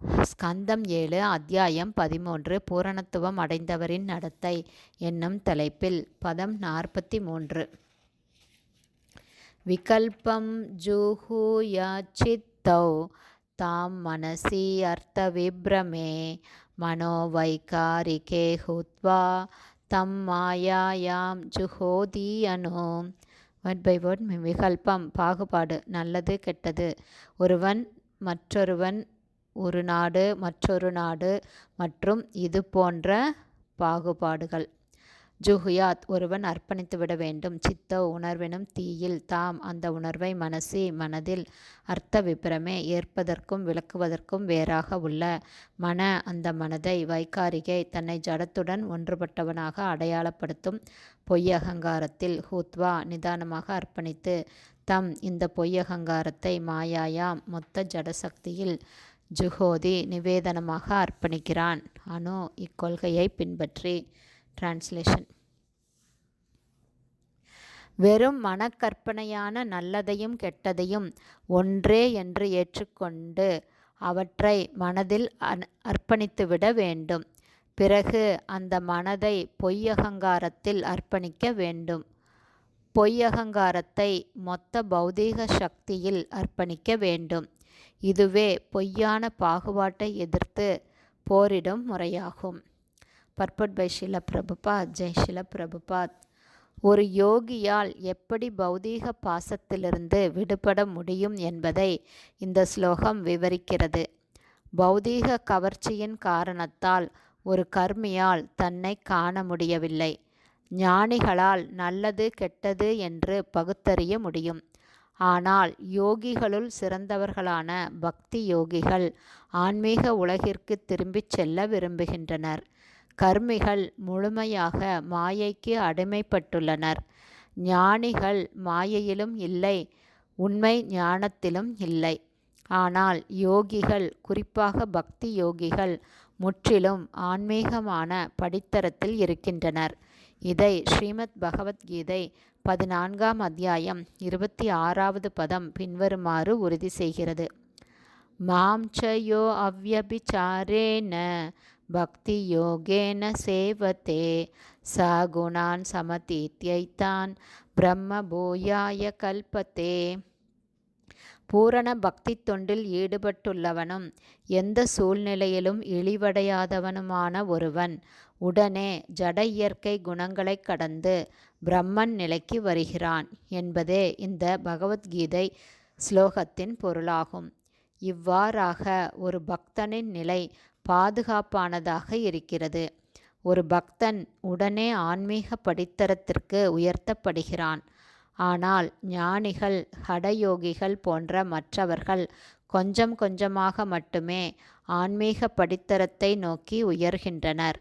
ஸ்கந்தம் ஏழு அத்தியாயம் பதிமூன்று பூரணத்துவம் அடைந்தவரின் நடத்தை என்னும் தலைப்பில் பதம் நாற்பத்தி மூன்று விகல்பம் ஜூஹூயாச்சித்தௌ தாம் மனசி அர்த்த விப்ரமே மனோவைகாரிகே ஹுத்வா தம் மாயாயாம் ஜுஹோதி அனு. வேர்ட் பை வேர்ட் விகல்பம் பாகுபாடு நல்லது கெட்டது. ஒருவன் மற்றொருவன் ஒரு நாடு மற்றொரு நாடு மற்றும் இது போன்ற பாகுபாடுகள். ஜுஹியாத் ஒருவன் அர்ப்பணித்து விட வேண்டும். சித்த உணர்வினும் தீயில் தாம் அந்த உணர்வை மனசி மனதில் அர்த்த விபரமே ஏற்பதற்கும் விளக்குவதற்கும் வேறாக உள்ள மன அந்த மனதை வைகாரிகை தன்னை ஜடத்துடன் ஒன்றுபட்டவனாக அடையாளப்படுத்தும் பொய்யகங்காரத்தில் ஹூத்வா நிதானமாக அர்ப்பணித்து தம் இந்த பொய்யகங்காரத்தை மாயாயாம் மொத்த ஜடசக்தியில் ஜுஹோதி நிவேதனமாக அர்ப்பணிக்கிறான். அனு இக்கொள்கையை பின்பற்றி. டிரான்ஸ்லேஷன் வெறும் மனக்கற்பனையான நல்லதையும் கெட்டதையும் ஒன்றே என்று ஏற்றுக்கொண்டு அவற்றை மனதில் அர்ப்பணித்துவிட வேண்டும். பிறகு அந்த மனதை பொய்யகங்காரத்தில் அர்ப்பணிக்க வேண்டும். பொய்யகங்காரத்தை மொத்த பௌதீக சக்தியில் அர்ப்பணிக்க வேண்டும். இதுவே பொய்யான பாகுபாட்டை எதிர்த்து போரிடும் முறையாகும். பர்பட் பை ஷில பிரபுபாத் ஜெய் ஷில பிரபுபாத் ஒரு யோகியால் எப்படி பௌதீக பாசத்திலிருந்து விடுபட முடியும் என்பதை இந்த ஸ்லோகம் விவரிக்கிறது. பௌதீக கவர்ச்சியின் காரணத்தால் ஒரு கர்மியால் தன்னை காண முடியவில்லை. ஞானிகளால் நல்லது கெட்டது என்று பகுத்தறிய முடியும். ஆனால் யோகிகளுள் சிறந்தவர்களான பக்தி யோகிகள் ஆன்மீக உலகிற்கு திரும்பிச் செல்ல விரும்புகின்றனர். கர்மிகள் முழுமையாக மாயைக்கு அடிமைப்பட்டுள்ளனர். ஞானிகள் மாயையிலும் இல்லை உண்மை ஞானத்திலும் இல்லை. ஆனால் யோகிகள் குறிப்பாக பக்தி யோகிகள் முற்றிலும் ஆன்மீகமான படித்தரத்தில் இருக்கின்றனர். இதை ஸ்ரீமத் பகவத்கீதை பதினான்காம் அத்தியாயம் இருபத்தி ஆறாவது பதம் பின்வருமாறு உறுதி செய்கிறது. மாம் சயோ அவ்யபிச்சாரேன பக்தி யோகேன சேவத்தே சகுணான் சமதீத்தியைத்தான் பிரம்ம பூயாய கல்பத்தே. பூரண பக்தி தொண்டில் ஈடுபட்டுள்ளவனும் எந்த சூழ்நிலையிலும் இழிவடையாதவனுமான ஒருவன் உடனே ஜட இயற்கை குணங்களை கடந்து பிரம்மன் நிலைக்கு வருகிறான் என்பதே இந்த பகவத்கீதை ஸ்லோகத்தின் பொருளாகும். இவ்வாறாக ஒரு பக்தனின் நிலை பாதுகாப்பானதாக இருக்கிறது. ஒரு பக்தன் உடனே ஆன்மீக படித்தரத்திற்கு உயர்த்தப்படுகிறான். ஆனால் ஞானிகள் ஹடயோகிகள் போன்ற மற்றவர்கள் கொஞ்சம் கொஞ்சமாக மட்டுமே ஆன்மீக படித்தரத்தை நோக்கி உயர்கின்றனர்.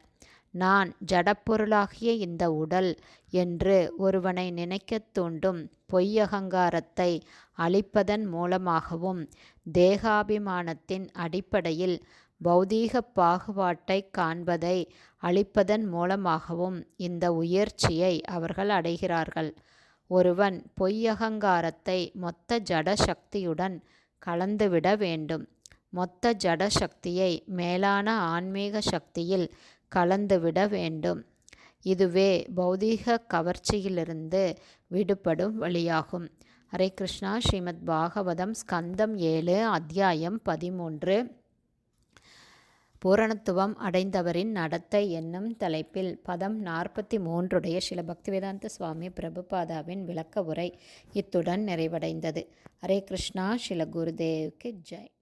நான் ஜடப்பொருளாகிய இந்த உடல் என்று ஒருவனை நினைக்கத் தூண்டும் பொய்யகங்காரத்தை அழிப்பதன் மூலமாகவும் தேகாபிமானத்தின் அடிப்படையில் பௌதீக பாகுபாட்டை காண்பதை அழிப்பதன் மூலமாகவும் இந்த உயர்ச்சியை அவர்கள் அடைகிறார்கள். ஒருவன் பொய்யகங்காரத்தை மொத்த ஜட சக்தியுடன் கலந்துவிட வேண்டும். மொத்த ஜட சக்தியை மேலான ஆன்மீக சக்தியில் கலந்துவிட வேண்டும். இதுவே பௌதீக கவர்ச்சியிலிருந்து விடுபடும் வழியாகும். ஹரே கிருஷ்ணா. ஸ்ரீமத் பாகவதம் ஸ்கந்தம் ஏழு அத்தியாயம் பதிமூன்று. பூரணத்துவம் அடைந்தவரின் நடத்தை என்னும் தலைப்பில் பதம் நாற்பத்தி மூன்றுடைய சில பக்திவேதாந்த சுவாமி பிரபுபாதாவின் விளக்க உரை இத்துடன் நிறைவடைந்தது. ஹரே கிருஷ்ணா. சில குருதேவுக்கு ஜெய்.